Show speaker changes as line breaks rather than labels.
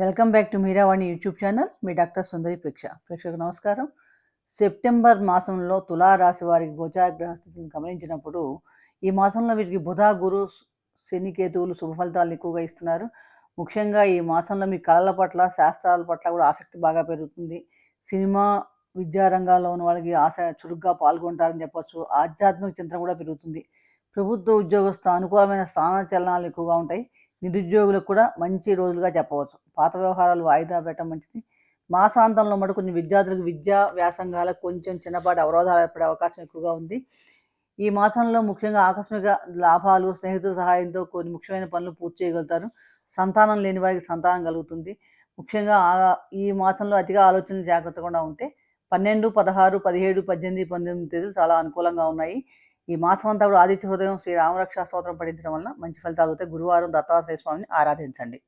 Welcome back to Meeravani YouTube channel. Me doctor Sundari ప్రేక్ష. ప్రేక్షకు నమస్కారం. సెప్టెంబర్ మాసంలో తులా రాశి వారికి గోచాగ్రహ స్థితిని గమనించినప్పుడు ఈ మాసంలో వీరికి బుధ గురు శని కేతువులు శుభ ఫలితాలను ఎక్కువగా ఇస్తున్నారు. ముఖ్యంగా ఈ మాసంలో మీ కళల పట్ల శాస్త్రాల పట్ల కూడా ఆసక్తి బాగా పెరుగుతుంది. సినిమా విద్యారంగాల్లో ఉన్న వాళ్ళకి ఆశ చురుగ్గా పాల్గొంటారని చెప్పొచ్చు. ఆధ్యాత్మిక చింతన కూడా పెరుగుతుంది. ప్రభుత్వ ఉద్యోగస్థ అనుకూలమైన స్థాన చలనాలు ఎక్కువగా ఉంటాయి. నిరుద్యోగులకు కూడా మంచి రోజులుగా చెప్పవచ్చు. పాత వ్యవహారాలు వాయిదా పెట్టడం మంచిది. మాసాంతంలో మటు కొన్ని విద్యార్థులకు విద్యా వ్యాసంగాలకు కొంచెం చిన్నపాటి అవరోధాలు ఏర్పడే అవకాశం ఎక్కువగా ఉంది. ఈ మాసంలో ముఖ్యంగా ఆకస్మిక లాభాలు స్నేహితుల సహాయంతో కొన్ని ముఖ్యమైన పనులు పూర్తి చేయగలుగుతారు. సంతానం లేని వారికి సంతానం కలుగుతుంది. ముఖ్యంగా ఈ మాసంలో అతిగా ఆలోచనలు జాగ్రత్తగా ఉంటే పన్నెండు పదహారు పదిహేడు పద్దెనిమిది పంతొమ్మిది తేదీలు చాలా అనుకూలంగా ఉన్నాయి. ఈ మాసం అంతా కూడా ఆదిత్య హృదయం శ్రీ రామరక్షా స్తోత్రం పఠించడం వలన మంచి ఫలితాలు అవుతాయి గురువారం దత్తాత్రేయ స్వామిని ఆరాధించండి.